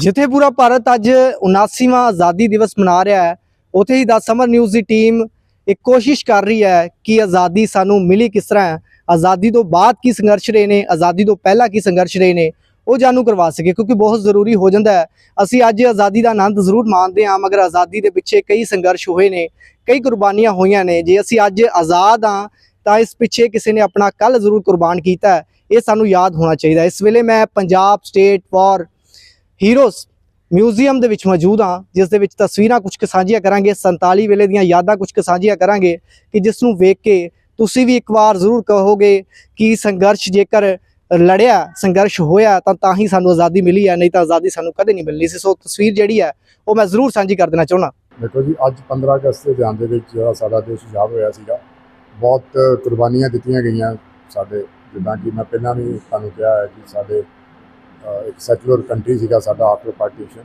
ਜਿੱਥੇ ਪੂਰਾ ਭਾਰਤ ਅੱਜ 79ਵਾਂ ਆਜ਼ਾਦੀ ਦਿਵਸ ਮਨਾ ਰਿਹਾ ਹੈ, ਉਥੇ ਹੀ ਦਾ ਸਮਰ ਨਿਊਜ਼ ਦੀ ਟੀਮ ਇੱਕ ਕੋਸ਼ਿਸ਼ ਕਰ ਰਹੀ ਹੈ ਕਿ ਆਜ਼ਾਦੀ ਸਾਨੂੰ ਮਿਲੀ ਕਿਸ ਤਰ੍ਹਾਂ ਹੈ, ਆਜ਼ਾਦੀ ਤੋਂ ਬਾਅਦ ਕੀ ਸੰਘਰਸ਼ ਰਹੇ ਨੇ, ਆਜ਼ਾਦੀ ਤੋਂ ਪਹਿਲਾਂ ਕੀ ਸੰਘਰਸ਼ ਰਹੇ ਨੇ, ਉਹ ਜਾਣੂ ਕਰਵਾ ਸਕੇ ਕਿਉਂਕਿ ਬਹੁਤ ਜ਼ਰੂਰੀ ਹੋ ਜਾਂਦਾ ਹੈ। ਅਸੀਂ ਅੱਜ ਆਜ਼ਾਦੀ ਦਾ ਆਨੰਦ ਜ਼ਰੂਰ ਮਾਣਦੇ ਹਾਂ, ਮਗਰ ਆਜ਼ਾਦੀ ਦੇ ਪਿੱਛੇ ਕਈ ਸੰਘਰਸ਼ ਹੋਏ ਨੇ, ਕਈ ਕੁਰਬਾਨੀਆਂ ਹੋਈਆਂ ਨੇ। ਜੇ ਅਸੀਂ ਅੱਜ ਆਜ਼ਾਦ ਹਾਂ, ਤਾਂ ਇਸ ਪਿੱਛੇ ਕਿਸੇ ਨੇ ਆਪਣਾ ਕੱਲ ਜ਼ਰੂਰ ਕੁਰਬਾਨ ਕੀਤਾ ਹੈ, ਇਹ ਸਾਨੂੰ ਯਾਦ ਹੋਣਾ ਚਾਹੀਦਾ ਇਸ ਵੇਲੇ ਮੈਂ Punjab state for heroes museum ਦੇ ਵਿੱਚ ਮੌਜੂਦ ਹਾਂ, ਜਿਸ ਦੇ ਵਿੱਚ ਤਸਵੀਰਾਂ ਕੁਝ ਕੁ ਸਾਂਝੀਆਂ ਕਰਾਂਗੇ 47 ਵੇਲੇ ਦੀਆਂ ਯਾਦਾਂ ਕੁਝ ਕੁ ਸਾਂਝੀਆਂ ਕਰਾਂਗੇ ਕਿ ਜਿਸ ਨੂੰ ਵੇਖ ਕੇ ਤੁਸੀਂ ਵੀ ਇੱਕ ਵਾਰ ਜ਼ਰੂਰ ਕਹੋਗੇ ਕਿ ਸੰਘਰਸ਼ ਜੇਕਰ ਲੜਿਆ, ਸੰਘਰਸ਼ ਹੋਇਆ, ਤਾਂ ਤਾਂ ਹੀ ਸਾਨੂੰ ਆਜ਼ਾਦੀ ਮਿਲੀ ਹੈ, ਨਹੀਂ ਤਾਂ ਆਜ਼ਾਦੀ ਸਾਨੂੰ ਕਦੇ ਨਹੀਂ ਮਿਲਣੀ ਸੀ। ਸੋ ਤਸਵੀਰ ਜਿਹੜੀ ਹੈ, ਉਹ ਮੈਂ ਜ਼ਰੂਰ ਸਾਂਝੀ ਕਰ ਦੇਣਾ ਚਾਹੁੰਦਾ। ਦੇਖੋ ਜੀ, ਅੱਜ 15 ਅਗਸਤ ਦੇ ਦਿਨ ਦੇ ਵਿੱਚ ਜਿਹੜਾ ਸਾਡਾ ਦੇਸ਼ ਆਜ਼ਾਦ ਹੋਇਆ ਸੀਗਾ, ਬਹੁਤ ਕੁਰਬਾਨੀਆਂ ਦਿੱਤੀਆਂ ਗਈਆਂ ਸਾਡੇ, ਜਿੱਦਾਂ ਕਿ ਮੈਂ ਪਹਿਲਾਂ ਵੀ ਤੁਹਾਨੂੰ ਕਿਹਾ ਹੈ ਕਿ ਸਾਡੇ ਇੱਕ ਸੈਕੂਲਰ ਕੰਟਰੀ ਸੀਗਾ ਸਾਡਾ ਆਫਟਰ ਪਾਰਟੀਸ਼ਨ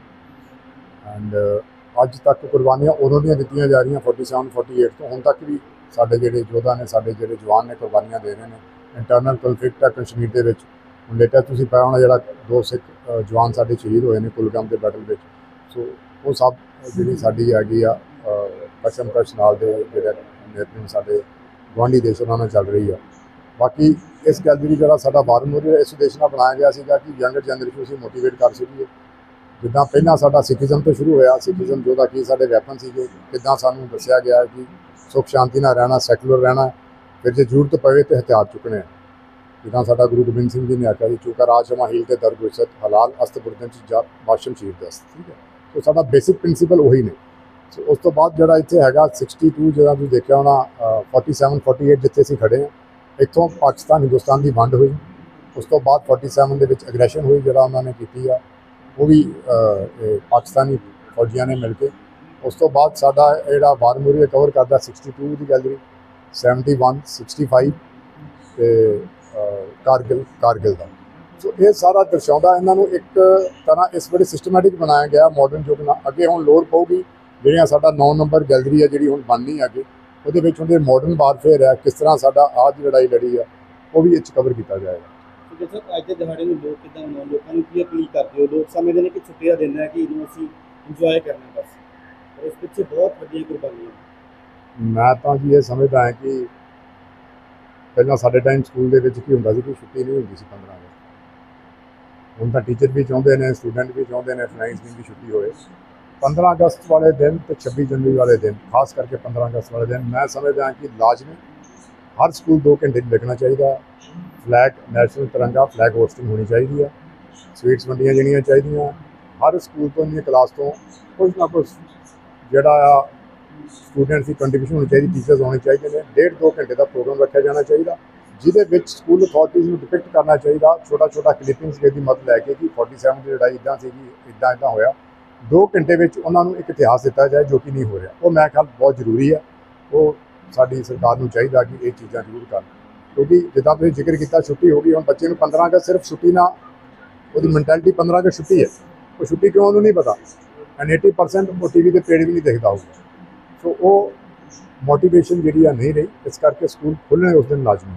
ਐਂਡ ਅੱਜ ਤੱਕ ਕੁਰਬਾਨੀਆਂ ਉਦੋਂ ਦੀਆਂ ਦਿੱਤੀਆਂ ਜਾ ਰਹੀਆਂ 47 48 ਤੋਂ। ਹੁਣ ਤੱਕ ਵੀ ਸਾਡੇ ਜਿਹੜੇ ਯੋਧਾ ਨੇ ਸਾਡੇ ਜਿਹੜੇ ਜਵਾਨ ਨੇ ਕੁਰਬਾਨੀਆਂ ਦੇ ਰਹੇ ਨੇ। ਇੰਟਰਨਲ ਕਨਫਲਿਕਟ ਆ ਕਸ਼ਮੀਰ ਦੇ ਵਿੱਚ। ਹੁਣ ਲੇਟੈਸਟ ਤੁਸੀਂ ਪਾਇਆ ਹੋਣਾ ਜਿਹੜਾ ਦੋ ਸਿੱਖ ਜਵਾਨ ਸਾਡੇ ਸ਼ਹੀਦ ਹੋਏ ਨੇ ਕੁਲਗਾਮ ਦੇ ਬੈਟਲ ਵਿੱਚ। ਸੋ ਉਹ ਸਭ ਜਿਹੜੀ ਸਾਡੀ ਹੈਗੀ ਆ ਅ, ਪੱਛਮ ਕਸ਼ ਨਾਲ ਦੇ ਜਿਹੜੇ ਨੇਤਨ ਸਾਡੇ ਗੁਆਂਢੀ ਦੇਸ਼ ਉਹਨਾਂ ਨਾਲ ਚੱਲ ਰਹੀ ਆ। ਬਾਕੀ ਇਸ ਗੱਲ ਦੀ ਜਿਹੜਾ ਸਾਡਾ ਬਾਰਮੂਰ ਇਸ ਉਦੇਸ਼ ਨਾਲ ਬਣਾਇਆ ਗਿਆ ਸੀਗਾ ਕਿ ਯੰਗਰ ਜਨਰੇਸ਼ਨ ਨੂੰ ਅਸੀਂ ਮੋਟੀਵੇਟ ਕਰ ਸਕੀਏ। ਜਿੱਦਾਂ ਪਹਿਲਾਂ ਸਾਡਾ ਸਿੱਖੀਜ਼ਮ ਤੋਂ ਸ਼ੁਰੂ ਹੋਇਆ ਸਿੱਖੀਜ਼ਮ ਜੋ ਦਾ ਕੀ ਸਾਡੇ ਵੈਪਨ ਸੀਗੇ ਕਿੱਦਾਂ ਸਾਨੂੰ ਦੱਸਿਆ ਗਿਆ ਕਿ ਸੁਖ ਸ਼ਾਂਤੀ ਨਾਲ ਰਹਿਣਾ ਸੈਕੂਲਰ ਰਹਿਣਾ ਫਿਰ ਜੇ ਜ਼ਰੂਰਤ ਪਵੇ ਤੇ ਹਥਿਆਰ ਚੁੱਕਣੇ। ਆ। ਜਿੱਦਾਂ ਸਾਡਾ ਗੁਰੂ ਗੋਬਿੰਦ ਸਿੰਘ ਜੀ ਨੇ ਆਖਿਆ ਸੀ ਚੁਕਾ ਰਾਜ ਹੀਲ ਤੇ ਦਰ ਗੁਰਸਤ ਹਲਾਲ ਅਸਤ ਚ ਜਾ ਬਾਸ਼ਮ ਸ਼ੀਰ ਦਸਤ ਠੀਕ ਹੈ। ਸੋ ਸਾਡਾ ਬੇਸਿਕ ਪ੍ਰਿੰਸੀਪਲ ਉਹੀ ਨੇ। ਸੋ ਉਸ ਤੋਂ ਬਾਅਦ ਜਿਹੜਾ ਇੱਥੇ ਹੈਗਾ 62 ਜਿਹੜਾ ਤੁਸੀਂ ਦੇਖਿਆ ਹੋਣਾ ਅ, 47 48 ਜਿੱਥੇ ਅਸੀਂ ਖੜੇ ਹਾਂ ਇੱਥੋਂ ਪਾਕਿਸਤਾਨ ਹਿੰਦੁਸਤਾਨ ਦੀ ਵੰਡ ਹੋਈ। ਉਸ ਤੋਂ ਬਾਅਦ 47 ਦੇ ਵਿੱਚ ਐਗਰੈਸ਼ਨ ਹੋਈ ਜਿਹੜਾ ਉਹਨਾਂ ਨੇ ਕੀਤੀ ਆ ਉਹ ਵੀ ਪਾਕਿਸਤਾਨੀ ਫੌਜੀਆਂ ਨੇ ਮਿਲ ਕੇ। ਉਸ ਤੋਂ ਬਾਅਦ ਸਾਡਾ ਇਹ ਜਿਹੜਾ ਵਾਰਮੂਰੀ ਕਵਰ ਕਰਦਾ 62 ਦੀ ਗੈਲਰੀ 71 65 ਤੇ ਅ, ਕਾਰਗਿਲ ਕਾਰਗਿਲ ਦਾ। ਸੋ ਇਹ ਸਾਰਾ ਦਰਸਾਉਂਦਾ ਇਹਨਾਂ ਨੂੰ ਇੱਕ ਤਰ੍ਹਾਂ ਇਸ ਵੇਲੇ ਸਿਸਟਮੈਟਿਕ ਬਣਾਇਆ ਗਿਆ ਮਾਡਰਨ ਯੁੱਗ ਨਾਲ। ਅੱਗੇ ਹੁਣ ਲੋੜ ਪਊਗੀ ਜਿਹੜੀਆਂ ਸਾਡਾ 9 ਨੰਬਰ ਗੈਲਰੀ ਆ ਜਿਹੜੀ ਹੁਣ ਬਣਨੀ ਹੈ ਅੱਗੇ। ਉਹਦੇ ਵਿੱਚ ਉਹਦੇ ਮਾਡਰਨ ਵਾਰਫੇਅਰ ਹੈ ਕਿਸ ਤਰ੍ਹਾਂ ਸਾਡਾ ਆਜ ਲੜਾਈ ਲੜੀ ਆ ਉਹ ਵੀ ਇਹ 'ਚ ਕਵਰ ਕੀਤਾ ਜਾਏਗਾ। ਤੇ ਸਰ ਅੱਜ ਦੇ ਦਿਹਾੜੇ ਨੂੰ ਲੋਕ ਕਿਦਾਂ ਮਨਾਉਂਦੇ? ਲੋਕਾਂ ਨੂੰ ਕੀ ਅਪੀਲ ਕਰਦੇ ਹੋ? ਲੋਕ ਸਮਝਦੇ ਨੇ ਕਿ ਛੁੱਟੀ ਦਾ ਦਿਨ ਹੈ ਕਿ ਇਹਨੂੰ ਅਸੀਂ ਇੰਜੋਏ ਕਰਨਾ ਬਸ। ਪਰ ਇਸ ਪਿੱਛੇ ਬਹੁਤ ਵੱਡੀਆਂ ਕੁਰਬਾਨੀਆਂ ਮੈਂ ਤਾਂ ਜੀ ਇਹ ਸਮਝਦਾ ਹਾਂ ਕਿ ਪਹਿਲਾਂ ਸਾਡੇ ਟਾਈਮ ਸਕੂਲ ਦੇ ਵਿੱਚ ਕੀ ਹੁੰਦਾ ਸੀ ਕਿ ਛੁੱਟੀ ਨਹੀਂ ਹੁੰਦੀ ਸੀ 15 ਅਗਸਤ ਹੁਣ ਤਾਂ ਟੀਚਰ ਵੀ ਚਾਹੁੰਦੇ ਨੇ ਸਟੂਡੈਂਟ ਵੀ ਚਾਹੁੰਦੇ ਨੇ ਫਲਾਈਂਗ ਦੀ ਛੁੱਟੀ ਹੋਏ 15 ਅਗਸਤ ਵਾਲੇ ਦਿਨ ਤੇ 26 ਜਨਵਰੀ ਵਾਲੇ ਦਿਨ, ਖਾਸ ਕਰਕੇ 15 ਅਗਸਤ ਵਾਲੇ ਦਿਨ, ਮੈਂ ਸਮਝਦਾ ਹਾਂ ਕਿ ਲਾਜ਼ਮੀ ਹਰ ਸਕੂਲ 2 ਘੰਟੇ ਲੱਗਣਾ ਚਾਹੀਦਾ flag national Tiranga flag hoisting ਹੋਣੀ ਚਾਹੀਦੀ ਹੈ। ਸਵੀਟਸ ਵੰਡੀਆਂ ਜਾਣੀਆਂ ਚਾਹੀਦੀਆਂ। ਹਰ ਸਕੂਲ ਤੋਂ ਇੰਨੀ ਕਲਾਸ ਤੋਂ ਕੁਝ ਨਾ ਕੁਝ ਜਿਹੜਾ ਆ ਸਟੂਡੈਂਟਸ ਦੀ ਕੰਟਰੀਬਿਊਸ਼ਨ ਹੋਣੀ ਚਾਹੀਦੀ ਟੀਚਰਸ ਹੋਣੇ ਚਾਹੀਦੇ ਨੇ। ਡੇਢ ਦੋ ਘੰਟੇ ਦਾ ਪ੍ਰੋਗਰਾਮ ਰੱਖਿਆ ਜਾਣਾ ਚਾਹੀਦਾ। ਜਿਹਦੇ ਵਿੱਚ ਸਕੂਲ ਅਥਾਰਟੀਜ਼ ਨੂੰ ਡਿਪਿਕਟ ਕਰਨਾ ਚਾਹੀਦਾ। ਛੋਟਾ ਛੋਟਾ ਕਲਿੱਪਿੰਗਸ ਦੀ ਮਦਦ ਲੈ ਕੇ ਕਿ 47 ਦੀ ਲੜਾਈ ਇਦਾਂ ਸੀਗੀ ਇਦਾਂ ਇਦਾਂ ਹੋਇਆ। ਦੋ ਘੰਟੇ ਵਿੱਚ ਉਹਨਾਂ ਨੂੰ ਇੱਕ ਇਤਿਹਾਸ ਦਿੱਤਾ ਜਾਏ ਜੋ ਕਿ ਨਹੀਂ ਹੋ ਰਿਹਾ। ਉਹ ਮੈਂ ਖਿਆਲ ਬਹੁਤ ਜ਼ਰੂਰੀ ਹੈ। ਉਹ ਸਾਡੀ ਸਰਕਾਰ ਨੂੰ ਚਾਹੀਦਾ ਕਿ ਇਹ ਚੀਜ਼ਾਂ ਜ਼ਰੂਰ ਕਰਨ। ਕਿਉਂਕਿ ਜਿੱਦਾਂ ਤੁਸੀਂ ਜ਼ਿਕਰ ਕੀਤਾ ਛੁੱਟੀ ਹੋ ਗਈ, ਹੁਣ ਬੱਚੇ ਨੂੰ 15 ਅਗਸਤ ਸਿਰਫ ਛੁੱਟੀ ਨਾ, ਉਹਦੀ ਮੈਂਟੈਲਿਟੀ 15 ਅਗਸਤ ਛੁੱਟੀ ਹੈ। ਉਹ ਛੁੱਟੀ ਕਿਉਂ ਉਹਨੂੰ ਨਹੀਂ ਪਤਾ? ਐਂਡ 80% ਉਹ ਟੀਵੀ ਦੇ ਪੇੜ ਵੀ ਨਹੀਂ ਦੇਖਦਾ ਹੋਊਗਾ। ਸੋ ਉਹ ਮੋਟੀਵੇਸ਼ਨ ਜਿਹੜੀ ਆ ਨਹੀਂ ਰਹੀ, ਇਸ ਕਰਕੇ ਸਕੂਲ ਖੁੱਲ੍ਹਣੇ ਉਸ ਦਿਨ ਲਾਜ਼ਮੀ